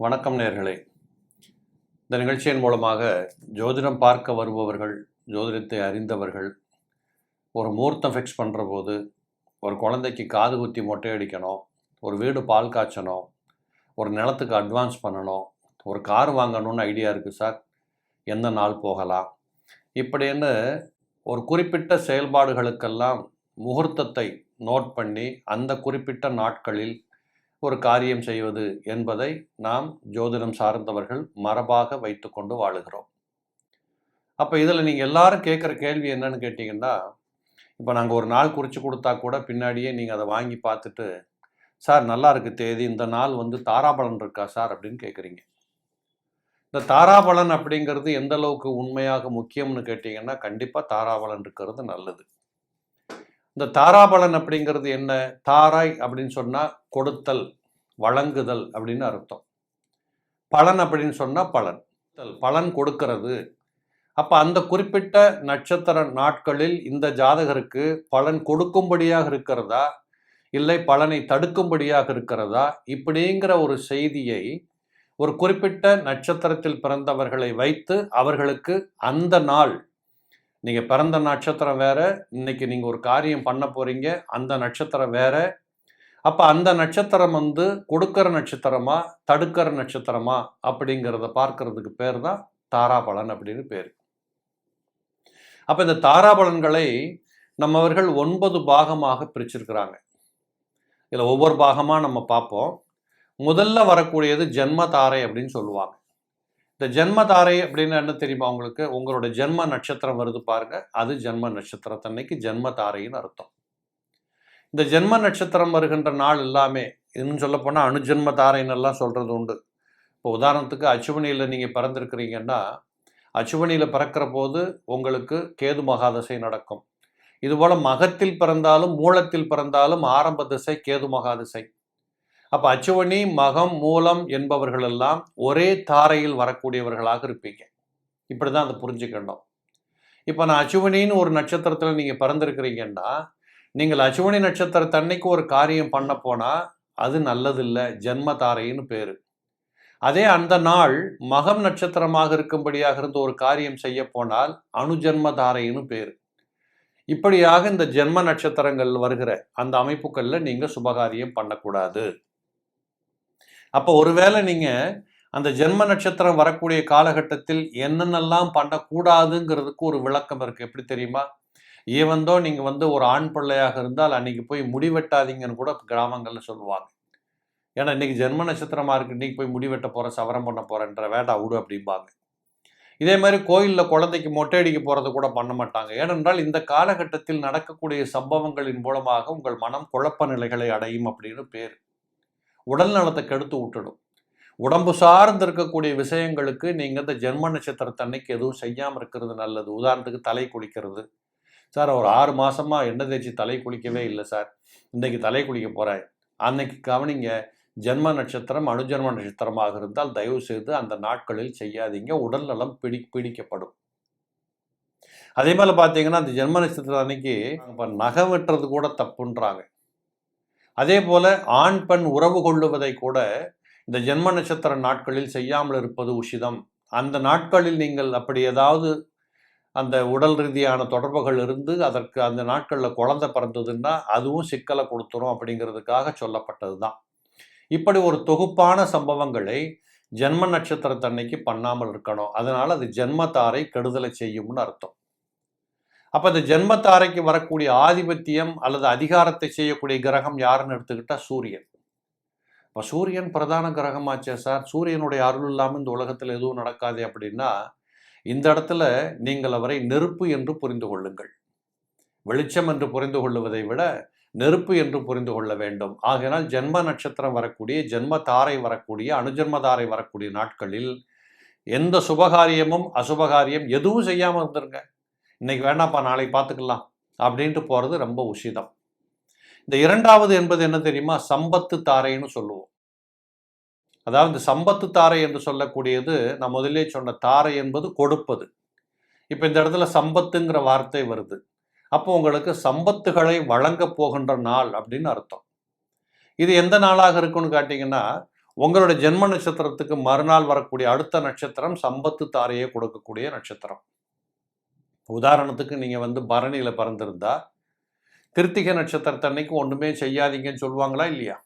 வணக்கம் நேர்களே. இந்த நிகழ்ச்சியின் மூலமாக ஜோதிடம் பார்க்க வருபவர்கள் ஜோதிடத்தை அறிந்தவர்கள் ஒரு முகூர்த்தம் ஃபிக்ஸ் பண்ணுற போது ஒரு குழந்தைக்கு காது குத்தி மொட்டை அடிக்கணும் ஒரு வீடு பால் காய்ச்சணும் ஒரு நிலத்துக்கு அட்வான்ஸ் பண்ணணும் ஒரு கார் வாங்கணும்னு ஐடியா இருக்குது சார் எந்த நாள் போகலாம்? இப்படின்னு ஒரு குறிப்பிட்ட செயல்பாடுகளுக்கெல்லாம் முகூர்த்தத்தை நோட் பண்ணி அந்த குறிப்பிட்ட நாட்களில் ஒரு காரியம் செய்வது என்பதை நாம் ஜோதிடம் சார்ந்தவர்கள் மரபாக வைத்துக்கொண்டு வாழுகிறோம். அப்போ இதில் நீங்கள் எல்லாரும் கேட்குற கேள்வி என்னன்னு கேட்டிங்கன்னா இப்போ நாங்கள் ஒரு நாள் குறித்து கொடுத்தா கூட பின்னாடியே நீங்கள் அதை வாங்கி பார்த்துட்டு சார் நல்லா இருக்குது தேதி இந்த நாள் வந்து தாராபலன் இருக்கா சார்? அப்படின்னு கேட்குறீங்க இந்த தாராபலன் அப்படிங்கிறது எந்த அளவுக்கு உண்மையாக முக்கியம்னு கேட்டிங்கன்னா கண்டிப்பாக தாராபலன் இருக்கிறது நல்லது. இந்த தாராபலன் அப்படிங்கிறது என்ன? தாராய் அப்படின்னு சொன்னால் கொடுத்தல் வழங்குதல் அப்படின்னு அர்த்தம். பலன் அப்படின்னு சொன்னால் பலன். பலன் கொடுக்கிறது. அப்போ அந்த குறிப்பிட்ட நட்சத்திர நாட்களில் இந்த ஜாதகருக்கு பலன் கொடுக்கும்படியாக இருக்கிறதா? இல்லை பலனை தடுக்கும்படியாக இருக்கிறதா? இப்படிங்கிற ஒரு செய்தியை ஒரு குறிப்பிட்ட நட்சத்திரத்தில் பிறந்தவர்களை வைத்து அவர்களுக்கு அந்த நாள் நீங்கள் பிறந்த நட்சத்திரம் வேறு இன்னைக்கு நீங்கள் ஒரு காரியம் பண்ண போகிறீங்க அந்த நட்சத்திரம் வேற. அப்போ அந்த நட்சத்திரம் வந்து கொடுக்கிற நட்சத்திரமா தடுக்கிற நட்சத்திரமா அப்படிங்கிறத பார்க்கறதுக்கு பேர் தான் தாராபலன் அப்படின்னு பேர். அப்போ இந்த தாராபலன்களை நம்மவர்கள் ஒன்பது பாகமாக பிரிச்சிருக்கிறாங்க. இதில் ஒவ்வொரு பாகமாக நம்ம பார்ப்போம். முதல்ல வரக்கூடியது ஜென்ம தாரை அப்படின்னு சொல்லுவாங்க. இந்த ஜென்மதாரை அப்படின்னு என்ன தெரியுமா உங்களுக்கு? உங்களோட ஜென்ம நட்சத்திரம் வருது பாருங்க. அது ஜென்ம நட்சத்திரத்தன்னைக்கு ஜென்ம தாரைன்னு அர்த்தம். இந்த ஜென்ம நட்சத்திரம் வருகின்ற நாள் எல்லாமே இன்னும் சொல்லப்போனால் அணுஜென்ம தாரைன்னு எல்லாம் சொல்கிறது உண்டு. இப்போ உதாரணத்துக்கு அச்சுவனியில் நீங்கள் பிறந்திருக்கிறீங்கன்னா அச்சுவனியில் பிறக்கிற போது உங்களுக்கு கேது மகாதசை நடக்கும். இதுபோல் மகத்தில் பிறந்தாலும் மூலத்தில் பிறந்தாலும் ஆரம்ப திசை கேது மகாதிசை. அப்போ அச்சுவணி மகம் மூலம் என்பவர்கள் எல்லாம் ஒரே தாரையில் வரக்கூடியவர்களாக இருப்பீங்க. இப்படி தான் அதை புரிஞ்சுக்கணும். இப்போ நான் அச்சுவணின்னு ஒரு நட்சத்திரத்தில் நீங்கள் பிறந்திருக்கிறீங்கன்னா நீங்கள் அச்சுவணி நட்சத்திரத்தன்னைக்கு ஒரு காரியம் பண்ண போனால் அது நல்லதில்லை ஜென்ம தாரைன்னு பேர். அதே அந்த நாள் மகம் நட்சத்திரமாக இருக்கும்படியாக இருந்து ஒரு காரியம் செய்ய போனால் அணுஜென்ம தாரைன்னு பேர். இப்படியாக இந்த ஜென்ம நட்சத்திரங்கள் வருகிற அந்த அமைப்புகளில் நீங்கள் சுபகாரியம் பண்ணக்கூடாது. அப்போ ஒருவேளை நீங்கள் அந்த ஜென்ம நட்சத்திரம் வரக்கூடிய காலகட்டத்தில் என்னென்னலாம் பண்ணக்கூடாதுங்கிறதுக்கு ஒரு விளக்கம் இருக்குது எப்படி தெரியுமா? ஈவந்தோ நீங்கள் வந்து ஒரு ஆண் பிள்ளையாக இருந்தால் அன்னைக்கு போய் முடிவெட்டாதீங்கன்னு கூட கிராமங்களில் சொல்லுவாங்க. ஏன்னா இன்னைக்கு ஜென்ம நட்சத்திரமாக இருக்குது இன்னைக்கு போய் முடிவெட்ட போகிற சவரம் பண்ண போகிறேன்ற வேட்டா விடு அப்படிம்பாங்க. இதே மாதிரி கோயிலில் குழந்தைக்கு மொட்டை அடிக்க போகிறது கூட பண்ண மாட்டாங்க. ஏனென்றால் இந்த காலகட்டத்தில் நடக்கக்கூடிய சம்பவங்களின் மூலமாக உங்கள் மனம் குழப்ப நிலைகளை அடையும் அப்படின்னு பேர். உடல் நலத்தை கெடுத்து விட்டுடும். உடம்பு சார்ந்து இருக்கக்கூடிய விஷயங்களுக்கு நீங்கள் இந்த ஜென்ம நட்சத்திரத்தன்னைக்கு எதுவும் செய்யாமல் இருக்கிறது நல்லது. உதாரணத்துக்கு தலை குளிக்கிறது. சார் ஒரு ஆறு மாசமா எண்ணெய் தேய்ச்சி தலை குளிக்கவே இல்லை சார். இன்றைக்கி தலை குளிக்க போகிறேன் அன்னைக்கு கவனிங்க ஜென்ம நட்சத்திரம் அணுஜென்ம நட்சத்திரமாக இருந்தால் தயவு செய்து அந்த நாட்களில் செய்யாதீங்க. உடல் நலம் பிடி பீடிக்கப்படும். அதே மாதிரி பார்த்தீங்கன்னா அந்த ஜென்ம நட்சத்திரம் அன்னைக்கு இப்போ நகை வெட்டுறது கூட தப்புன்றாங்க. அதே போல ஆண் பெண் உறவு கொள்ளுவதை கூட இந்த ஜென்ம நட்சத்திர நாட்களில் செய்யாமல் இருப்பது உஷிதம் அந்த நாட்களில் நீங்கள் அப்படி ஏதாவது அந்த உடல் ரீதியான தொடர்புகள் இருந்து அதற்கு அந்த நாட்களில் குழந்தை பிறந்ததுன்னா அதுவும் சிக்கலை கொடுத்துரும் அப்படிங்கிறதுக்காக சொல்லப்பட்டது தான் இப்படி ஒரு தொகுப்பான சம்பவங்களை ஜென்ம நட்சத்திரத்தன்னைக்கு பண்ணாமல் இருக்கணும். அதனால் அது ஜென்மத்தாரை கெடுதலை செய்யும்னு அர்த்தம். அப்போ இந்த ஜென்மத்தாரைக்கு வரக்கூடிய ஆதிபத்தியம் அல்லது அதிகாரத்தை செய்யக்கூடிய கிரகம் யாருன்னு எடுத்துக்கிட்டால் சூரியன். இப்போ சூரியன் பிரதான கிரகமாச்சே சார். சூரியனுடைய அருள் இல்லாமல் இந்த உலகத்தில் எதுவும் நடக்காது அப்படின்னா இந்த இடத்துல நீங்கள் அவரை நெருப்பு என்று புரிந்து கொள்ளுங்கள். வெளிச்சம் என்று புரிந்து கொள்ளுவதை விட நெருப்பு என்று புரிந்து கொள்ள வேண்டும். ஆகையினால் ஜென்ம நட்சத்திரம் வரக்கூடிய ஜென்ம தாரை வரக்கூடிய அணுஜென்ம தாரை வரக்கூடிய நாட்களில் எந்த சுபகாரியமும் அசுபகாரியம் எதுவும் செய்யாமல் இருந்துருங்க. இன்னைக்கு வேண்டாம்ப்பா நாளைக்கு பார்த்துக்கலாம் அப்படின்ட்டு போகிறது ரொம்ப உசிதம். இந்த இரண்டாவது என்பது என்ன தெரியுமா? சம்பத்து தாரைன்னு சொல்லுவோம். அதாவது இந்த சம்பத்து தாரை என்று சொல்லக்கூடியது நான் முதலே சொன்ன தாரை என்பது கொடுப்பது. இப்போ இந்த இடத்துல சம்பத்துங்கிற வார்த்தை வருது. அப்போ உங்களுக்கு சம்பத்துகளை வழங்கப் போகின்ற நாள் அப்படின்னு அர்த்தம். இது எந்த நாளாக இருக்குன்னு காட்டிங்கன்னா உங்களுடைய ஜென்ம நட்சத்திரத்துக்கு மறுநாள் வரக்கூடிய அடுத்த நட்சத்திரம் சம்பத்து தாரையை கொடுக்கக்கூடிய நட்சத்திரம். உதாரணத்துக்கு நீங்கள் வந்து பரணியில் பிறந்திருந்தா கிருத்திகை நட்சத்திரத்தன்னைக்கு ஒன்றுமே செய்யாதீங்கன்னு சொல்லுவாங்களா இல்லையா?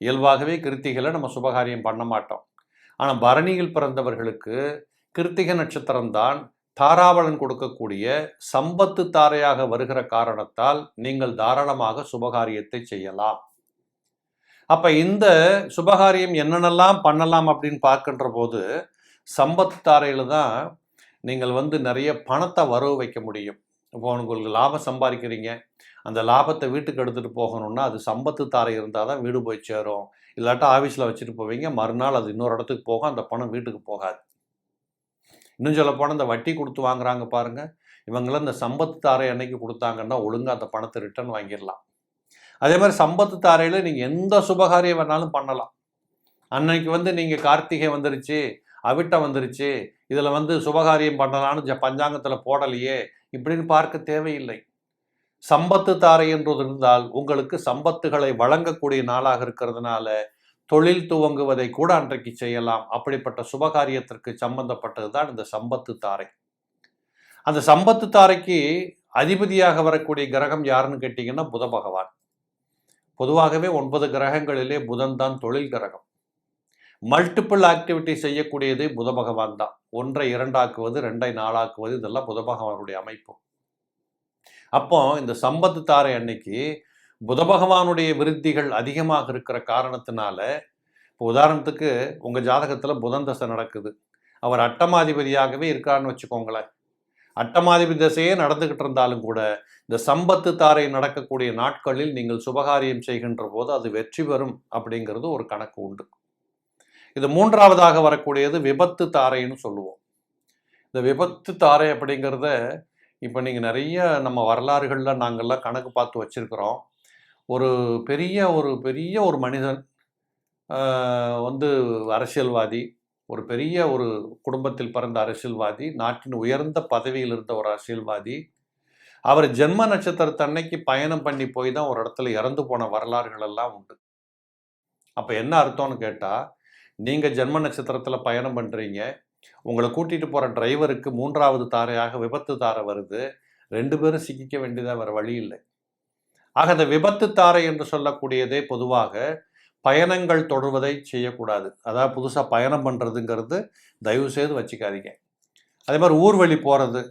இயல்பாகவே கிருத்திகளை நம்ம சுபகாரியம் பண்ண மாட்டோம். ஆனால் பரணியில் பிறந்தவர்களுக்கு கிருத்திகை நட்சத்திரம்தான் தாராவளன் கொடுக்கக்கூடிய சம்பத்து தாரையாக வருகிற காரணத்தால் நீங்கள் தாராளமாக சுபகாரியத்தை செய்யலாம். அப்போ இந்த சுபகாரியம் என்னென்னலாம் பண்ணலாம் அப்படின்னு பார்க்கின்ற போது சம்பத்து தாரையில் தான் நீங்கள் வந்து நிறைய பணத்தை வரவு வைக்க முடியும். இப்போ உங்களுக்கு லாபம் சம்பாதிக்கிறீங்க. அந்த லாபத்தை வீட்டுக்கு எடுத்துகிட்டு போகணும்னா அது சம்பத்து தாரை இருந்தால் தான் வீடு போய் சேரும். இல்லாட்டா ஆஃபீஸில் வச்சுட்டு போவீங்க. மறுநாள் அது இன்னொரு இடத்துக்கு போகும். அந்த பணம் வீட்டுக்கு போகாது. இன்னும் சொல்ல போனால் இந்த வட்டி கொடுத்து வாங்குறாங்க பாருங்கள் இவங்களாம் இந்த சம்பத்து தாரை அன்னைக்கு கொடுத்தாங்கன்னா ஒழுங்காக அந்த பணத்தை ரிட்டர்ன் வாங்கிடலாம். அதே மாதிரி சம்பத்து தாரையில் நீங்கள் எந்த சுபகாரியம் வேணாலும் பண்ணலாம். அன்னைக்கு வந்து நீங்கள் கார்த்திகை வந்துருச்சு அவிட்டம் வந்துருச்சு இதில் வந்து சுபகாரியம் பண்ணலான்னு ஜ பஞ்சாங்கத்தில் போடலையே இப்படின்னு பார்க்க தேவையில்லை. சம்பத்து தாரை என்றது இருந்தால் உங்களுக்கு சம்பத்துகளை வழங்கக்கூடிய நாளாக இருக்கிறதுனால தொழில் துவங்குவதை கூட அன்றைக்கு செய்யலாம். அப்படிப்பட்ட சுபகாரியத்திற்கு சம்பந்தப்பட்டது தான் இந்த சம்பத்து தாரை. அந்த சம்பத்து தாரைக்கு அதிபதியாக வரக்கூடிய கிரகம் யாருன்னு கேட்டிங்கன்னா புத பகவான். பொதுவாகவே ஒன்பது கிரகங்களிலே புதன் தான் தொழில் கிரகம். மல்டிபிள் ஆக்டிவிட்டி செய்யக்கூடியது புத பகவான் தான். ஒன்றை இரண்டாக்குவது ரெண்டை நாளாக்குவது இதெல்லாம் புத பகவானுடைய அமைப்பு. அப்போ இந்த சம்பத்து தாரை அன்னைக்கு புத பகவானுடைய விருத்திகள் அதிகமாக இருக்கிற காரணத்தினால இப்போ உதாரணத்துக்கு உங்கள் ஜாதகத்தில் புதன் தசை நடக்குது. அவர் அட்டமாதிபதியாகவே இருக்காருன்னு வச்சுக்கோங்களேன். அட்டமாதிபதி தசையே நடந்துக்கிட்டு இருந்தாலும் கூட இந்த சம்பத்து தாரை நடக்கக்கூடிய நாட்களில் நீங்கள் சுபகாரியம் செய்கின்ற போது அது வெற்றி பெறும் அப்படிங்கிறது ஒரு கணக்கு உண்டு. இது மூன்றாவதாக வரக்கூடியது விபத்து தாரைன்னு சொல்லுவோம். இந்த விபத்து தாரை அப்படிங்கிறத இப்போ நீங்கள் நிறைய நம்ம வரலாறுகளில் நாங்கள்லாம் கணக்கு பார்த்து வச்சுருக்கிறோம். ஒரு பெரிய ஒரு பெரிய ஒரு மனிதன் வந்து அரசியல்வாதி ஒரு பெரிய ஒரு குடும்பத்தில் பிறந்த அரசியல்வாதி நாட்டின் உயர்ந்த பதவியில் இருந்த ஒரு அரசியல்வாதி அவர் ஜென்ம நட்சத்திரத்தன்னைக்கு பயணம் பண்ணி போய் தான் ஒரு இடத்துல இறந்து போன வரலாறுகள் எல்லாம் உண்டு. அப்போ என்ன அர்த்தம்னு கேட்டால் நீங்கள் ஜென்ம நட்சத்திரத்தில் பயணம் பண்ணுறீங்க உங்களை கூட்டிகிட்டு போகிற டிரைவருக்கு மூன்றாவது தாரையாக விபத்து தாரை வருது. ரெண்டு பேரும் சிக்கிக்க வேண்டியதாக வேறு வழி இல்லை. ஆக அந்த விபத்து தாரை என்று சொல்லக்கூடியதே பொதுவாக பயணங்கள் தொடர்வதை செய்யக்கூடாது. அதாவது புதுசாக பயணம் பண்ணுறதுங்கிறது தயவு செய்து வச்சுக்காதீங்க. அதே மாதிரி ஊர்வழி போகிறது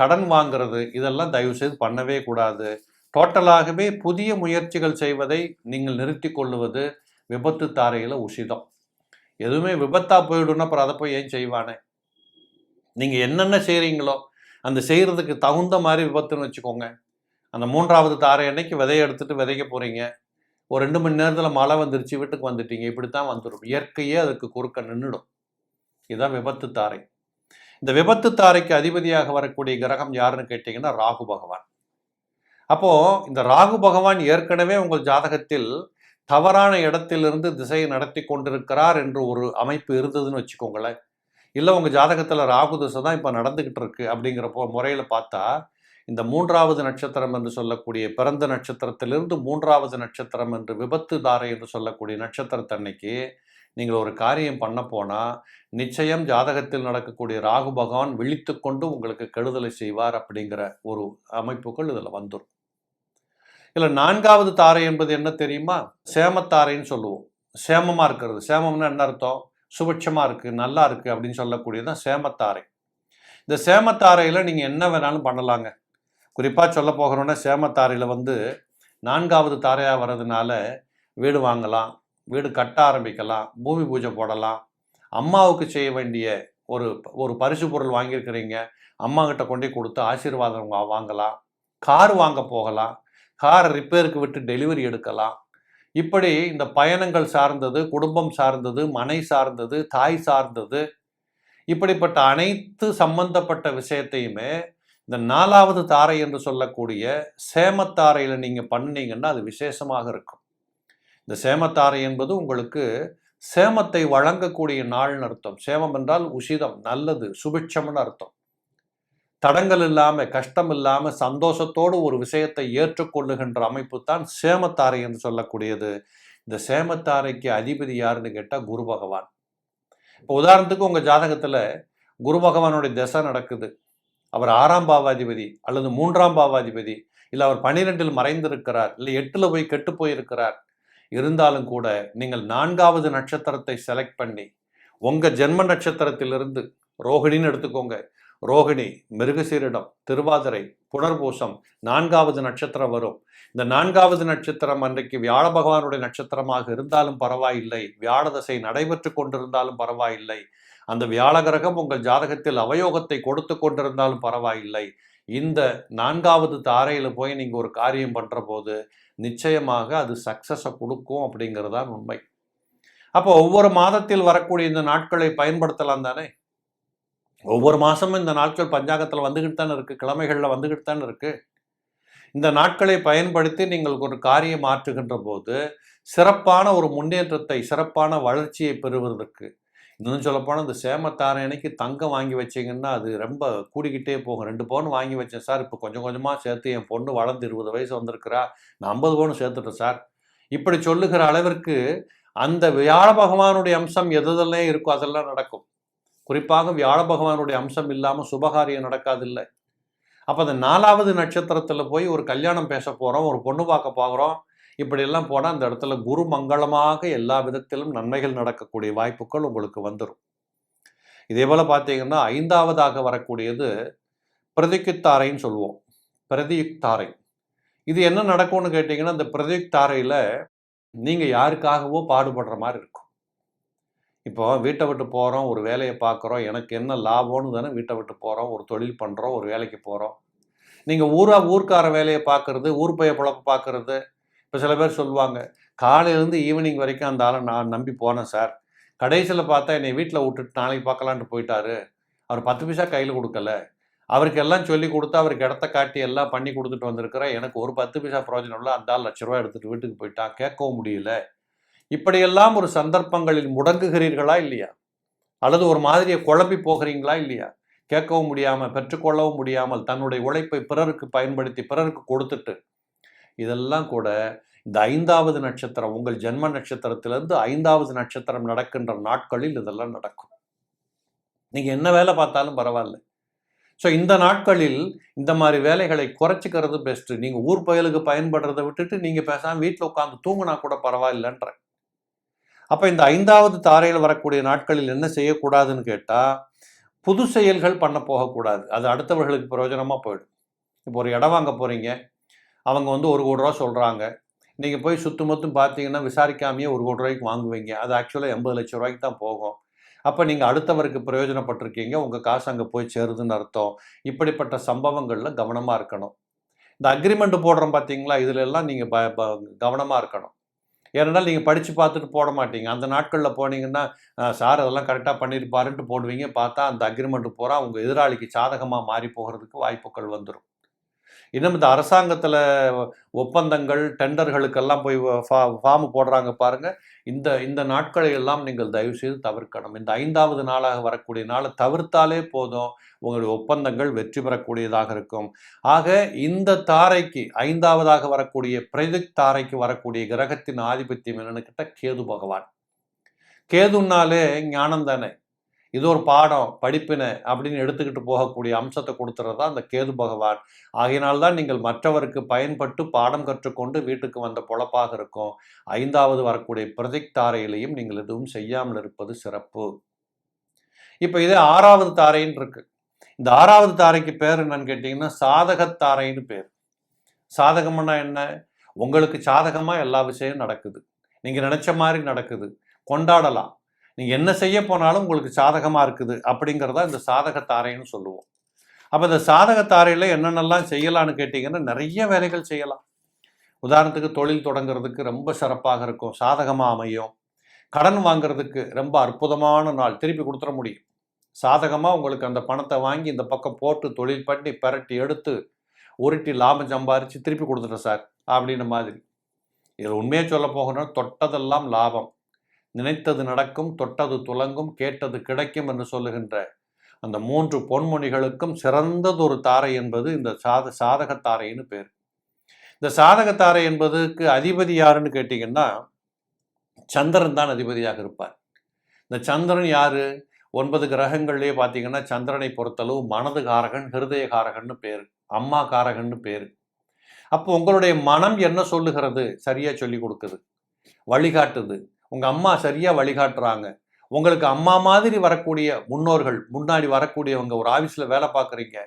கடன் வாங்கிறது இதெல்லாம் தயவு செய்து பண்ணவே கூடாது. டோட்டலாகவே புதிய முயற்சிகள் செய்வதை நீங்கள் நிறுத்தி கொள்ளுவது விபத்து தாரையில் உசிதம். எதுவுமே விபத்தாக போயிடும்னா அப்புறம் அதை போய் ஏன் செய்வானே? நீங்கள் என்னென்ன செய்கிறீங்களோ அந்த செய்கிறதுக்கு தகுந்த மாதிரி விபத்துன்னு வச்சுக்கோங்க. அந்த மூன்றாவது தாரை அன்னைக்கு விதையை எடுத்துகிட்டு விதைக்க போகிறீங்க ஒரு ரெண்டு மணி நேரத்தில் மழை வந்துருச்சு வீட்டுக்கு வந்துட்டீங்க. இப்படித்தான் வந்துடும். இயற்கையே அதுக்கு குறுக்க நின்றுடும் இதுதான் விபத்து தாரை. இந்த விபத்து தாரைக்கு அதிபதியாக வரக்கூடிய கிரகம் யாருன்னு கேட்டிங்கன்னா ராகு பகவான். அப்போது இந்த ராகு பகவான் ஏற்கனவே உங்கள் ஜாதகத்தில் தவறான இடத்திலிருந்து திசையை நடத்தி கொண்டிருக்கிறார் என்று ஒரு அமைப்பு இருந்ததுன்னு வச்சுக்கோங்களேன். இல்லை உங்கள் ஜாதகத்தில் ராகு திசை தான் இப்போ நடந்துக்கிட்டு இருக்கு அப்படிங்கிறப்போ முறையில் பார்த்தா இந்த மூன்றாவது நட்சத்திரம் என்று சொல்லக்கூடிய பிறந்த நட்சத்திரத்திலிருந்து மூன்றாவது நட்சத்திரம் என்று விபத்து தாரை என்று சொல்லக்கூடிய நட்சத்திரத்தன்னைக்கு நீங்கள் ஒரு காரியம் பண்ண போனால் நிச்சயம் ஜாதகத்தில் நடக்கக்கூடிய ராகு பகவான் விழித்து கொண்டு உங்களுக்கு கெடுதலை செய்வார் அப்படிங்கிற ஒரு அமைப்புகள் இதில் வந்துடும் இல்லை நான்காவது தாரை என்பது என்ன தெரியுமா? சேமத்தாரைன்னு சொல்லுவோம். சேமமாக இருக்கிறது. சேமம்னா என்ன அர்த்தம்? சுபட்சமாக இருக்குது நல்லா இருக்குது அப்படின்னு சொல்லக்கூடியதான் சேமத்தாரை. இந்த சேமத்தாரையில் நீங்கள் என்ன வேணாலும் பண்ணலாங்க. குறிப்பாக சொல்ல போகிறோன்னா சேமத்தாரையில் வந்து நான்காவது தாரையாக வர்றதுனால வீடு வாங்கலாம் வீடு கட்ட ஆரம்பிக்கலாம் பூமி பூஜை போடலாம். அம்மாவுக்கு செய்ய வேண்டிய ஒரு ஒரு பரிசு பொருள் வாங்கியிருக்கிறீங்க. அம்மா கிட்ட கொண்டு கொடுத்து ஆசீர்வாதம் வாங்கலாம். கார் வாங்க போகலாம். காரை ரிப்பேருக்கு விட்டு டெலிவரி எடுக்கலாம். இப்படி இந்த பயணங்கள் சார்ந்தது குடும்பம் சார்ந்தது மனை சார்ந்தது தாய் சார்ந்தது இப்படிப்பட்ட அனைத்து சம்பந்தப்பட்ட விஷயத்தையுமே இந்த நாலாவது தாரை என்று சொல்லக்கூடிய சேமத்தாரையில் நீங்கள் பண்ணீங்கன்னா அது விசேஷமாக இருக்கும். இந்த சேமத்தாரை என்பது உங்களுக்கு சேமத்தை வழங்கக்கூடிய நாள்னு அர்த்தம். சேமம் என்றால் உஷிதம் நல்லது சுபிட்சம்னு அர்த்தம். தடங்கள் இல்லாமல் கஷ்டம் இல்லாமல் சந்தோஷத்தோடு ஒரு விஷயத்தை ஏற்றுக்கொள்ளுகின்ற அமைப்பு தான் சேமத்தாரை என்று சொல்லக்கூடியது. இந்த சேமத்தாரைக்கு அதிபதி யாருன்னு கேட்டால் குரு பகவான். இப்போ உதாரணத்துக்கு உங்கள் ஜாதகத்தில் குரு பகவானுடைய திசை நடக்குது. அவர் ஆறாம் பாவாதிபதி அல்லது மூன்றாம் பாவாதிபதி இல்லை அவர் பன்னிரெண்டில் மறைந்திருக்கிறார் இல்லை எட்டில் போய் கெட்டு போயிருக்கிறார். இருந்தாலும் கூட நீங்கள் நான்காவது நட்சத்திரத்தை செலக்ட் பண்ணி உங்கள் ஜென்ம நட்சத்திரத்திலிருந்து ரோகிணின்னு எடுத்துக்கோங்க. ரோகிணி மிருகசீரிடம் திருவாதிரை புனர்பூசம் நான்காவது நட்சத்திரம் வரும். இந்த நான்காவது நட்சத்திரம் அன்றைக்கு வியாழ பகவானுடைய நட்சத்திரமாக இருந்தாலும் பரவாயில்லை. வியாழ தசை நடைபெற்று கொண்டிருந்தாலும் பரவாயில்லை. அந்த வியாழ கிரகம் உங்கள் ஜாதகத்தில் அவயோகத்தை கொடுத்து கொண்டிருந்தாலும் பரவாயில்லை. இந்த நான்காவது தாரையில் போய் நீங்கள் ஒரு காரியம் பண்ணுற போது நிச்சயமாக அது சக்ஸஸை கொடுக்கும் அப்படிங்கிறது தான் உண்மை. அப்போ ஒவ்வொரு மாதத்தில் வரக்கூடிய இந்த நாட்களை பயன்படுத்தலாம் தானே? ஒவ்வொரு மாதமும் இந்த நாட்கள் பஞ்சாங்கத்தில் வந்துக்கிட்டு தானே இருக்குது கிழமைகளில் வந்துக்கிட்டு தானே இருக்குது இந்த நாட்களை பயன்படுத்தி நீங்கள் ஒரு காரியம் ஆற்றுகின்ற போது சிறப்பான ஒரு முன்னேற்றத்தை சிறப்பான வளர்ச்சியை பெறுவதற்கு. இன்னும் சொல்லப்போனால் இந்த சேமத்தார அன்னைக்கு தங்கம் வாங்கி வச்சிங்கன்னா அது ரொம்ப கூடிக்கிட்டே போகும். ரெண்டு பவுன் வாங்கி வச்சேன் சார் இப்போ கொஞ்சம் கொஞ்சமாக சேர்த்து என் பொண்ணு வளர்ந்து இருபது வயசு வந்திருக்கிறா. நான் ஐம்பது பவுன் சேர்த்துட்டேன் சார். இப்படி சொல்லுகிற அளவிற்கு அந்த வியாழ பகவானுடைய அம்சம் எதுதெல்லாம் இருக்கோ அதெல்லாம் நடக்கும். குறிப்பாக வியாழ பகவானுடைய அம்சம் இல்லாமல் சுபகாரியம் நடக்காதில்லை. அப்போ அந்த நாலாவது நட்சத்திரத்தில் போய் ஒரு கல்யாணம் பேச போகிறோம் ஒரு பொண்ணு பார்க்க போகிறோம் இப்படியெல்லாம் போனால் அந்த இடத்துல குரு மங்களமாக எல்லா விதத்திலும் நன்மைகள் நடக்கக்கூடிய வாய்ப்புகள் உங்களுக்கு வந்துடும் இதே போல் பார்த்தீங்கன்னா ஐந்தாவதாக வரக்கூடியது பிரதிக்குத்தாரைன்னு சொல்லுவோம். பிரதியுக்தாரை. இது என்ன நடக்கும்னு கேட்டிங்கன்னா அந்த பிரதியுக்தாரையில் நீங்கள் யாருக்காகவோ பாடுபடுற மாதிரி இருக்கும். இப்போ வீட்டை விட்டு போகிறோம் ஒரு வேலையை பார்க்குறோம் எனக்கு என்ன லாபம்னு தானே வீட்டை விட்டு போகிறோம் ஒரு தொழில் பண்ணுறோம் ஒரு வேலைக்கு போகிறோம் நீங்கள் ஊராக ஊர்க்கார வேலையை பார்க்குறது ஊர் பைய பொழப்ப பார்க்குறது இப்போ சில பேர் சொல்லுவாங்க காலையிலேருந்து ஈவினிங் வரைக்கும் அந்த ஆளை நான் நம்பி போனேன் சார் கடைசியில் பார்த்தா என்னை வீட்டில் விட்டுட்டு நாளைக்கு பார்க்கலான்ட்டு போயிட்டாரு. அவர் பத்து பைசா கையில் கொடுக்கல. அவருக்கு எல்லாம் சொல்லி கொடுத்து அவருக்கு இடத்த காட்டி எல்லாம் பண்ணி கொடுத்துட்டு வந்திருக்கிறேன் எனக்கு ஒரு பத்து பைசா பிரயோஜனம் இல்லை. அந்த ஆள் லட்ச ரூபா எடுத்துகிட்டு வீட்டுக்கு போயிட்டான். கேட்கவும் முடியல. இப்படியெல்லாம் ஒரு சந்தர்ப்பங்களில் முடங்குகிறீர்களா இல்லையா? அல்லது ஒரு மாதிரியை குழப்பி போகிறீங்களா இல்லையா? கேட்கவும் முடியாமல் பெற்றுக்கொள்ளவும் முடியாமல் தன்னுடைய உழைப்பை பிறருக்கு பயன்படுத்தி பிறருக்கு கொடுத்துட்டு இதெல்லாம் கூட இந்த ஐந்தாவது நட்சத்திரம் உங்கள் ஜென்ம நட்சத்திரத்திலிருந்து ஐந்தாவது நட்சத்திரம் நடக்கின்ற நாட்களில் இதெல்லாம் நடக்கும். நீங்கள் என்ன வேலை பார்த்தாலும் பரவாயில்ல. ஸோ இந்த நாட்களில் இந்த மாதிரி வேலைகளை குறைச்சிக்கிறது பெஸ்ட்டு நீங்கள் ஊர் பயலுக்கு பயன்படுறதை விட்டுட்டு நீங்கள் பேசாமல் வீட்டில் உட்காந்து தூங்கினா கூட பரவாயில்லைன்ற அப்போ இந்த ஐந்தாவது தாரையில் வரக்கூடிய நாட்களில் என்ன செய்யக்கூடாதுன்னு கேட்டால் புது செயல்கள் பண்ண போகக்கூடாது. அது அடுத்தவர்களுக்கு பிரயோஜனமாக போயிடும். இப்போ ஒரு இடம் வாங்க போகிறீங்க அவங்க வந்து ஒரு கோடி ரூபா சொல்கிறாங்க நீங்கள் போய் சுத்து மொத்தம் பார்த்தீங்கன்னா விசாரிக்காமையே ஒரு கோடி ரூபாய்க்கு வாங்குவீங்க. அது ஆக்சுவலாக எண்பது லட்ச ரூபாய்க்கு தான் போகும். அப்போ நீங்கள் அடுத்தவருக்கு பிரயோஜனப்பட்டிருக்கீங்க. உங்கள் காசு அங்கே போய் சேருதுன்னு அர்த்தம். இப்படிப்பட்ட சம்பவங்களில் கவனமாக இருக்கணும். இந்த அக்ரிமெண்ட் போடுறோம் பார்த்தீங்களா இதுலெல்லாம் நீங்கள் ப கவனமாக இருக்கணும். ஏனென்றால் நீங்கள் படித்து பார்த்துட்டு போட மாட்டீங்க. அந்த நாட்களில் போனீங்கன்னா சார் அதெல்லாம் கரெக்டாக பண்ணியிருப்பாருன்ட்டு போடுவீங்க. பார்த்தா அந்த அக்ரிமெண்ட் பூரா உங்கள் எதிராளிக்கு சாதகமாக மாறி போகிறதுக்கு வாய்ப்புகள் வந்துடும் இன்னும் இந்த அரசாங்கத்தில் ஒப்பந்தங்கள் டெண்டர்களுக்கெல்லாம் போய் ஃபா ஃபார்ம் போடுறாங்க பாருங்கள் இந்த இந்த நாட்களை எல்லாம் நீங்கள் தயவு செய்து தவிர்க்கணும். இந்த ஐந்தாவது நாளாக வரக்கூடிய நாளை தவிர்த்தாலே போதும். உங்களுடைய ஒப்பந்தங்கள் வெற்றி பெறக்கூடியதாக இருக்கும். ஆக இந்த தாரைக்கு ஐந்தாவதாக வரக்கூடிய பிரதிக் தாரைக்கு வரக்கூடிய கிரகத்தின் ஆதிபத்தியம் என்னன்னு கேட்டால் கேது பகவான். கேதுன்னாலே ஞானம் தானே. இது ஒரு பாடம் படிப்பினை அப்படின்னு எடுத்துக்கிட்டு போகக்கூடிய அம்சத்தை கொடுத்துறது தான் அந்த கேது பகவான். ஆகையினால்தான் நீங்கள் மற்றவருக்கு பயன்பட்டு பாடம் கற்றுக்கொண்டு வீட்டுக்கு வந்த பொழப்பாக இருக்கும். ஐந்தாவது வரக்கூடிய பிரதிக் தாரையிலையும் நீங்கள் எதுவும் செய்யாமல் இருப்பது சிறப்பு. இப்போ இதே ஆறாவது தாரைன்னு இருக்கு. இந்த ஆறாவது தாரைக்கு பேர் என்னன்னு கேட்டிங்கன்னா சாதகத்தாரைன்னு பேர். சாதகம்னா என்ன? உங்களுக்கு சாதகமாக எல்லா விஷயம் நடக்குது. நீங்கள் நினச்ச மாதிரி நடக்குது. கொண்டாடலாம். நீங்கள் என்ன செய்ய போனாலும் உங்களுக்கு சாதகமாக இருக்குது அப்படிங்கிறத இந்த சாதகத்தாரைன்னு சொல்லுவோம். அப்போ இந்த சாதகத்தாரையில் என்னென்னலாம் செய்யலான்னு கேட்டிங்கன்னா நிறைய வேலைகள் செய்யலாம். உதாரணத்துக்கு தொழில் தொடங்குறதுக்கு ரொம்ப சிறப்பாக இருக்கும் சாதகமாக அமையும். கடன் வாங்குறதுக்கு ரொம்ப அற்புதமான நாள் திருப்பி கொடுத்துட முடியும். சாதகமாக உங்களுக்கு அந்த பணத்தை வாங்கி இந்த பக்கம் போட்டு தொழில் பண்ணி பரட்டி எடுத்து உருட்டி லாபம் சம்பாரித்து திருப்பி கொடுத்துட்டேன் சார் அப்படின்ற மாதிரி. இதில் உண்மையாக சொல்ல போகணும் தொட்டதெல்லாம் லாபம். நினைத்தது நடக்கும் தொட்டது துலங்கும் கேட்டது கிடைக்கும் என்று சொல்லுகின்ற அந்த மூன்று பொன்மொழிகளுக்கும் சிறந்ததொரு தாரை என்பது இந்த சாத சாதகத்தாரைன்னு பேர். இந்த சாதகத்தாரை என்பதுக்கு அதிபதி யாருன்னு கேட்டிங்கன்னா சந்திரன் தான் அதிபதியாக இருப்பார். இந்த சந்திரன் யார்? ஒன்பது கிரகங்கள்லேயே பார்த்தீங்கன்னா சந்திரனை பொறுத்தளவு மனது காரகன் ஹிருதய காரகன்னு பேர் அம்மா காரகன்னு பேர். அப்போ உங்களுடைய மனம் என்ன சொல்லுகிறது? சரியாக சொல்லி கொடுக்குது. வழிகாட்டுது. உங்கள் அம்மா சரியாக வழிகாட்டுறாங்க. உங்களுக்கு அம்மா மாதிரி வரக்கூடிய முன்னோர்கள் முன்னாடி வரக்கூடியவங்க ஒரு ஆஃபீஸில் வேலை பார்க்குறீங்க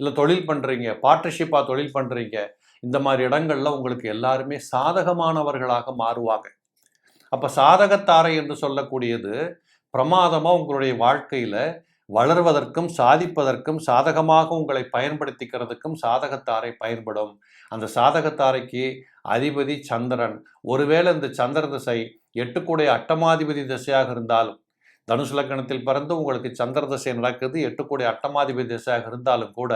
இல்லை தொழில் பண்ணுறீங்க பார்ட்னர்ஷிப்பாக தொழில் பண்ணுறீங்க இந்த மாதிரி இடங்கள்ல உங்களுக்கு எல்லாருமே சாதகமானவர்களாக மாறுவாங்க. அப்போ சாதகத்தாரை என்று சொல்லக்கூடியது பிரமாதமாக உங்களுடைய வாழ்க்கையில் வளர்வதற்கும் சாதிப்பதற்கும் சாதகமாக உங்களை பயன்படுத்திக்கிறதுக்கும் சாதகத்தாரை பயன்படும். அந்த சாதகத்தாரைக்கு அதிபதி சந்திரன். ஒருவேளை இந்த சந்திர திசை எட்டுக்குடைய அட்டமாதிபதி திசையாக இருந்தாலும் தனுசு லக்கணத்தில் பிறந்து உங்களுக்கு சந்திர திசை நடக்குது எட்டுக்குடைய அட்டமாதிபதி திசையாக இருந்தாலும் கூட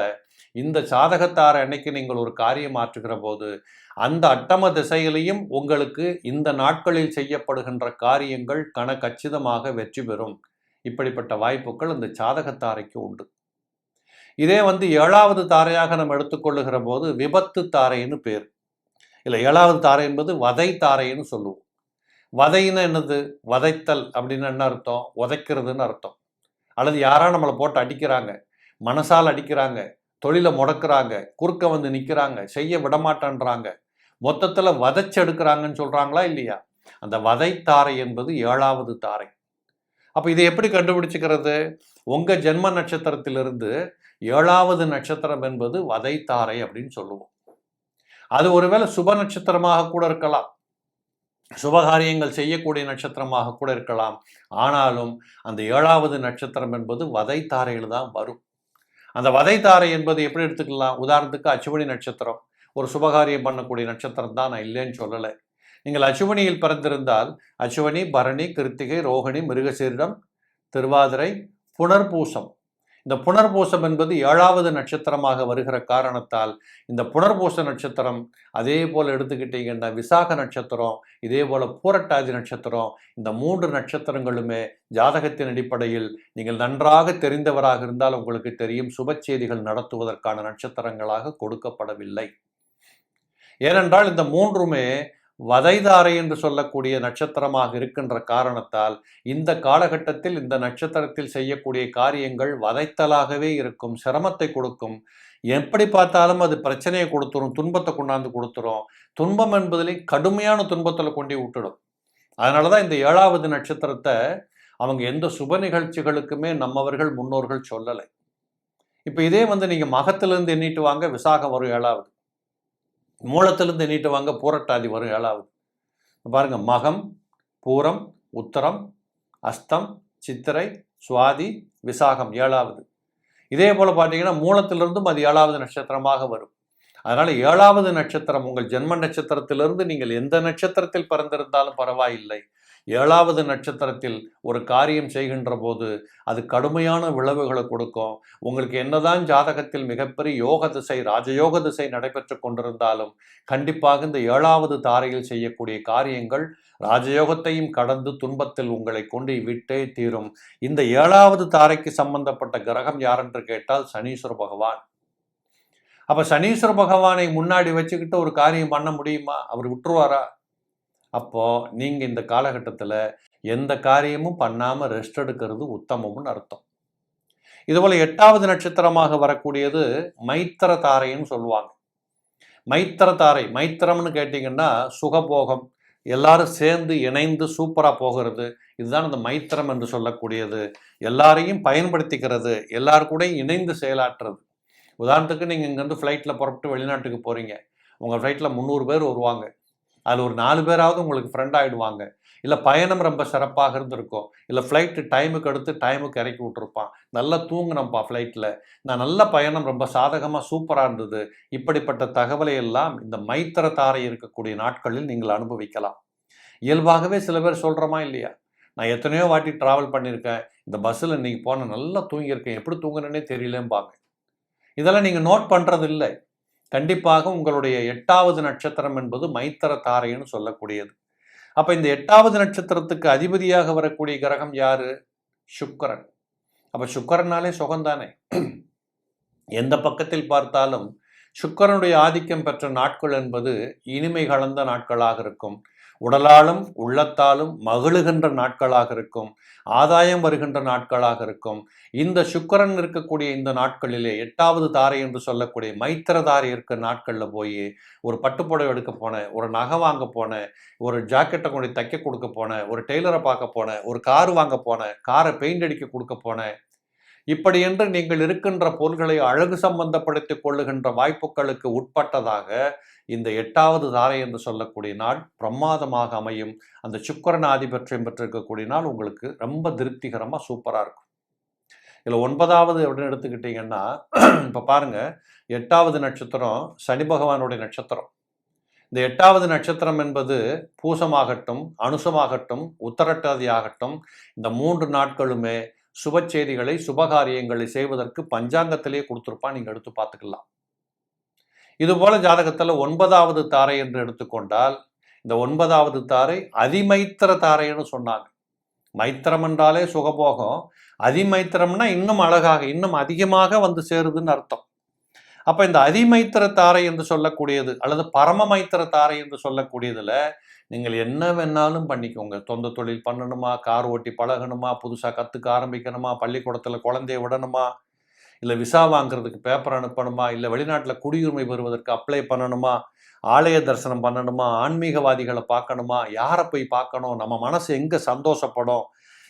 இந்த சாதகத்தாரை அன்னைக்கு நீங்கள் ஒரு காரியம் ஆற்றுகிற போது அந்த அட்டம திசையிலையும் உங்களுக்கு இந்த நாட்களில் செய்யப்படுகின்ற காரியங்கள் கன கச்சிதமாக வெற்றி பெறும். இப்படிப்பட்ட வாய்ப்புகள் இந்த சாதகத்தாரைக்கு உண்டு. இதே வந்து ஏழாவது தாரையாக நம்ம எடுத்துக்கொள்ளுகிற போது விபத்து தாரைன்னு பேர். இல்லை ஏழாவது தாரை என்பது வதை தாரைன்னு சொல்லுவோம். வதைன்னு என்னது? வதைத்தல் அப்படின்னு என்ன அர்த்தம்? உதைக்கிறதுன்னு அர்த்தம். அல்லது யாரா நம்மளை போட்டு அடிக்கிறாங்க? மனசால் அடிக்கிறாங்க. தொழிலை முடக்கிறாங்க. குறுக்க வந்து நிற்கிறாங்க செய்ய விடமாட்டேன்றாங்க. மொத்தத்தில் வதைச்செடுக்கிறாங்கன்னு சொல்கிறாங்களா இல்லையா? அந்த வதைத்தாரை என்பது ஏழாவது தாரை. அப்போ இதை எப்படி கண்டுபிடிச்சிக்கிறது? உங்கள் ஜென்ம நட்சத்திரத்திலிருந்து ஏழாவது நட்சத்திரம் என்பது வதைத்தாரை அப்படின்னு சொல்லுவோம். அது ஒருவேளை சுப நட்சத்திரமாக கூட இருக்கலாம். சுபகாரியங்கள் செய்யக்கூடிய நட்சத்திரமாக கூட இருக்கலாம். ஆனாலும் அந்த ஏழாவது நட்சத்திரம் என்பது வதைத்தாரையில் தான் வரும். அந்த வதைத்தாரை என்பது எப்படி எடுத்துக்கலாம்? உதாரணத்துக்கு அச்சுவணி நட்சத்திரம். ஒரு சுபகாரியம் பண்ணக்கூடிய நட்சத்திரம் தான் நான் இல்லைன்னு சொல்லலை. நீங்கள் அச்சுவணியில் பிறந்திருந்தால் அச்சுவனி பரணி கிருத்திகை ரோகிணி மிருகசீரிடம் திருவாதிரை புனர்பூசம் இந்த புனர்பூசம் என்பது ஏழாவது நட்சத்திரமாக வருகிற காரணத்தால் இந்த புனர்பூச நட்சத்திரம் அதே போல் எடுத்துக்கிட்டீங்கன்னா விசாக நட்சத்திரம் இதே போல் பூரட்டாதி நட்சத்திரம் இந்த மூன்று நட்சத்திரங்களுமே ஜாதகத்தின் அடிப்படையில் நீங்கள் நன்றாக தெரிந்தவராக இருந்தால் உங்களுக்கு தெரியும் சுப செய்திகள் நடத்துவதற்கான நட்சத்திரங்களாக கொடுக்கப்படவில்லை. ஏனென்றால் இந்த மூன்றுமே வதைதாரை என்று சொல்லக்கூடிய நட்சத்திரமாக இருக்கின்ற காரணத்தால் இந்த காலகட்டத்தில் இந்த நட்சத்திரத்தில் செய்யக்கூடிய காரியங்கள் வதைத்தலாகவே இருக்கும் சிரமத்தை கொடுக்கும். எப்படி பார்த்தாலும் அது பிரச்சனையை கொடுத்துரும் துன்பத்தை கொண்டாந்து கொடுத்துரும். துன்பம் என்பதிலே கடுமையான துன்பத்தில் கொண்டு விட்டுடும். அதனால தான் இந்த ஏழாவது நட்சத்திரத்தை அவங்க எந்த சுப நிகழ்ச்சிகளுக்குமே நம்மவர்கள் முன்னோர்கள் சொல்லலை. இப்போ இதே வந்து நீங்கள் மகத்திலிருந்து எண்ணிட்டு வாங்க விசாகம் வரும் ஏழாவது. மூலத்திலிருந்து எண்ணிட்டு வாங்க பூரட்டாதி வரும் ஏழாவது. பாருங்கள் மகம் பூரம் உத்தரம் அஸ்தம் சித்திரை சுவாதி விசாகம் ஏழாவது. இதே போல் பார்த்தீங்கன்னா மூலத்திலிருந்தும் அது ஏழாவது நட்சத்திரமாக வரும். அதனால் ஏழாவது நட்சத்திரம் உங்கள் ஜென்ம நட்சத்திரத்திலிருந்து நீங்கள் எந்த நட்சத்திரத்தில் பிறந்திருந்தாலும் பரவாயில்லை. ஏழாவது நட்சத்திரத்தில் ஒரு காரியம் செய்கின்ற போது அது கடுமையான விளைவுகளை கொடுக்கும். உங்களுக்கு என்னதான் ஜாதகத்தில் மிகப்பெரிய யோக திசை ராஜயோக திசை நடைபெற்று கொண்டிருந்தாலும் கண்டிப்பாக இந்த ஏழாவது தாரையில் செய்யக்கூடிய காரியங்கள் ராஜயோகத்தையும் கடந்து துன்பத்தில் உங்களை கொண்டு விட்டே தீரும். இந்த ஏழாவது தாரைக்கு சம்பந்தப்பட்ட கிரகம் யாரென்று கேட்டால் சனீஸ்வர பகவான். அப்ப சனீஸ்வர பகவானை முன்னாடி வச்சுக்கிட்டு ஒரு காரியம் பண்ண முடியுமா? அவர் விட்டுருவாரா? அப்போது நீங்கள் இந்த காலகட்டத்தில் எந்த காரியமும் பண்ணாமல் ரெஸ்ட் எடுக்கிறது உத்தமம்னு அர்த்தம். இதுபோல் எட்டாவது நட்சத்திரமாக வரக்கூடியது மைத்திர தாரைன்னு சொல்லுவாங்க. மைத்திர தாரை மைத்திரம்னு கேட்டிங்கன்னா சுகபோகம் எல்லாரும் சேர்ந்து இணைந்து சூப்பராக போகிறது இதுதான் இந்த மைத்திரம் என்று சொல்லக்கூடியது. எல்லாரையும் பயன்படுத்திக்கிறது எல்லாரு கூட இணைந்து செயலாற்றுறது. உதாரணத்துக்கு நீங்கள் இங்கேருந்து ஃப்ளைட்டில் புறப்பட்டு வெளிநாட்டுக்கு போகிறீங்க உங்கள் ஃப்ளைட்டில் முந்நூறு பேர் வருவாங்க. அதில் ஒரு நாலு பேராவது உங்களுக்கு ஃப்ரெண்ட் ஆகிடுவாங்க இல்லை பயணம் ரொம்ப சிறப்பாக இருந்திருக்கும். இல்லை ஃப்ளைட்டு டைமுக்கு எடுத்து டைமுக்கு இறக்கி விட்டுருப்பான். நல்லா தூங்கினப்பா ஃப்ளைட்டில் நான் நல்ல பயணம் ரொம்ப சாதகமாக சூப்பராக இருந்தது. இப்படிப்பட்ட தகவலை எல்லாம் இந்த மைத்திர தாரை இருக்கக்கூடிய நாட்களில் நீங்கள் அனுபவிக்கலாம். இயல்பாகவே சில பேர் சொல்கிறோமா இல்லையா? நான் எத்தனையோ வாட்டி ட்ராவல் பண்ணியிருக்கேன். இந்த பஸ்ஸில் இன்றைக்கி போனால் நல்லா தூங்கியிருக்கேன். எப்படி தூங்குறேன்னே தெரியலேம்பாங்க. இதெல்லாம் நீங்கள் நோட் பண்ணுறது இல்லை கண்டிப்பாக உங்களுடைய எட்டாவது நட்சத்திரம் என்பது மைத்திர தாரைன்னு சொல்லக்கூடியது. அப்போ இந்த எட்டாவது நட்சத்திரத்துக்கு அதிபதியாக வரக்கூடிய கிரகம் யாரு? சுக்கரன். அப்போ சுக்கரனாலே சுகந்தானே எந்த பக்கத்தில் பார்த்தாலும் சுக்கரனுடைய ஆதிக்கம் பெற்ற நாட்கள் என்பது இனிமை கலந்த நாட்களாக இருக்கும். உடலாலும் உள்ளத்தாலும் மகிழுகின்ற நாட்களாக இருக்கும். ஆதாயம் வருகின்ற நாட்களாக இருக்கும். இந்த சுக்கரன் இருக்கக்கூடிய இந்த நாட்களிலே எட்டாவது தாரை என்று சொல்லக்கூடிய மைத்திர தாரை இருக்க நாட்களில் போய் ஒரு பட்டுப்புடவை எடுக்க போனேன் ஒரு நகை வாங்க போனேன் ஒரு ஜாக்கெட்டை கொண்டு தைக்க கொடுக்க போனேன் ஒரு டெய்லரை பார்க்க போனேன் ஒரு கார் வாங்க போனேன் காரை பெயிண்ட் அடிக்க கொடுக்க போனேன் இப்படி என்று நீங்கள் இருக்கின்ற பொருள்களை அழகு சம்பந்தப்படுத்திக் கொள்ளுகின்ற வாய்ப்புகளுக்கு உட்பட்டதாக இந்த எட்டாவது தாரை என்று சொல்லக்கூடிய நாள் பிரமாதமாக அமையும். அந்த சுக்கரன் ஆதிபத்தியம் பெற்றிருக்கக்கூடிய நாள் உங்களுக்கு ரொம்ப திருப்திகரமாக சூப்பராக இருக்கும். இதில் ஒன்பதாவது அப்படின்னு எடுத்துக்கிட்டிங்கன்னா இப்போ பாருங்க எட்டாவது நட்சத்திரம் சனி பகவானுடைய நட்சத்திரம். இந்த எட்டாவது நட்சத்திரம் என்பது பூசமாகட்டும் அனுசமாகட்டும் உத்தரட்டாதி ஆகட்டும் இந்த மூன்று நாட்களுமே சுப செய்திகளை சுபகாரியங்களை செய்வதற்கு பஞ்சாங்கத்திலேயே கொடுத்துருப்பான் நீங்கள் எடுத்து பார்த்துக்கலாம். இதுபோல ஜாதகத்தில் ஒன்பதாவது தாரை என்று எடுத்துக்கொண்டால் இந்த ஒன்பதாவது தாரை அதிமைத்திர தாரைன்னு சொன்னாங்க. மைத்திரம் என்றாலே சுகபோகம். அதிமைத்திரம்னா இன்னும் அழகாக இன்னும் அதிகமாக வந்து சேருதுன்னு அர்த்தம். அப்போ இந்த அதிமைத்திர தாரை என்று சொல்லக்கூடியது அல்லது பரம மைத்திர தாரை என்று சொல்லக்கூடியதில் நீங்கள் என்ன வேணாலும் பண்ணிக்கோங்க. சொந்த தொழில் பண்ணணுமா கார் ஓட்டி பழகணுமா புதுசாக கற்றுக்க ஆரம்பிக்கணுமா பள்ளிக்கூடத்தில் குழந்தைய விடணுமா இல்லை விசா வாங்குறதுக்கு பேப்பர் அனுப்பணுமா? இல்லை வெளிநாட்டில் குடியுரிமை பெறுவதற்கு அப்ளை பண்ணணுமா? ஆலய தரிசனம் பண்ணணுமா? ஆன்மீகவாதிகளை பார்க்கணுமா? யாரை போய் பார்க்கணும்? நம்ம மனசு எங்கே சந்தோஷப்படும்?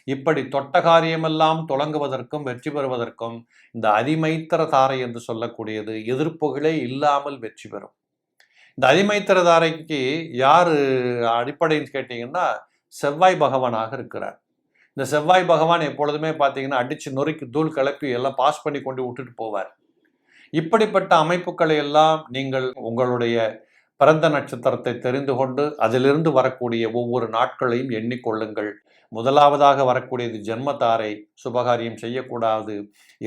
இப்படி தொட்ட காரியமெல்லாம் தொடங்குவதற்கும் வெற்றி பெறுவதற்கும் இந்த அதிமைத்திர தாரை என்று சொல்லக்கூடியது எதிர்ப்புகளே இல்லாமல் வெற்றி பெறும். இந்த அதிமைத்திர தாரைக்கு யார் அடிப்படைன்னு கேட்டிங்கன்னா செவ்வாய் பகவானாக இருக்கிறார். இந்த செவ்வாய் பகவான் எப்பொழுதுமே பார்த்தீங்கன்னா அடித்து நொறுக்கி தூள் கிளப்பி எல்லாம் பாஸ் பண்ணி கொண்டு விட்டுட்டு போவார். இப்படிப்பட்ட அமைப்புகளை எல்லாம் நீங்கள் உங்களுடைய பிறந்த நட்சத்திரத்தை தெரிந்து கொண்டு அதிலிருந்து வரக்கூடிய ஒவ்வொரு நாட்களையும் எண்ணிக்கொள்ளுங்கள். முதலாவதாக வரக்கூடியது ஜென்மத்தாரை சுபகாரியம் செய்யக்கூடாது.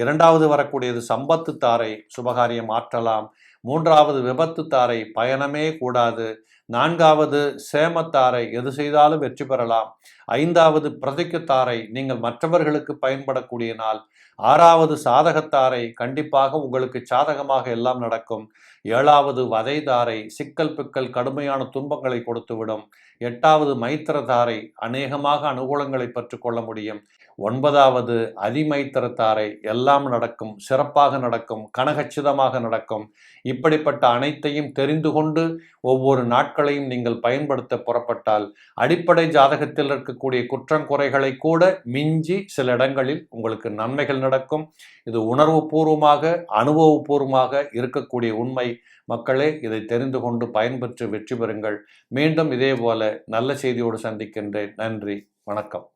இரண்டாவது வரக்கூடியது சம்பத்து தாரை சுபகாரியம் ஆற்றலாம் மூன்றாவது விபத்து தாரை பயணமே கூடாது. நான்காவது சேமத்தாரை எது செய்தாலும் வெற்றி பெறலாம். ஐந்தாவது பிரதிக்குத்தாரை நீங்கள் மற்றவர்களுக்கு பயன்படக்கூடிய நாள். ஆறாவது சாதகத்தாரை கண்டிப்பாக உங்களுக்கு சாதகமாக எல்லாம் நடக்கும். ஏழாவது வதைதாரை சிக்கல் பிக்கல் கடுமையான துன்பங்களை கொடுத்துவிடும். எட்டாவது மைத்திரதாரை அநேகமாக அனுகூலங்களை பெற்றுக்கொள்ள முடியும். ஒன்பதாவது அதிமைத்திரத்தாரை எல்லாம் நடக்கும் சிறப்பாக நடக்கும் கனகச்சிதமாக நடக்கும். இப்படிப்பட்ட அனைத்தையும் தெரிந்து கொண்டு ஒவ்வொரு நாட்களையும் நீங்கள் பயன்படுத்த புறப்பட்டால் அடிப்படை ஜாதகத்தில் இருக்கக்கூடிய குற்றங்குறைகளை கூட மிஞ்சி சில இடங்களில் உங்களுக்கு நன்மைகள் நடக்கும். இது உணர்வு பூர்வமாக அனுபவபூர்வமாக இருக்கக்கூடிய உண்மை. மக்களே இதை தெரிந்து கொண்டு பயன்பெற்று வெற்றி பெறுங்கள். மீண்டும் இதே போல நல்ல செய்தியோடு சந்திக்கின்றேன். நன்றி. வணக்கம்.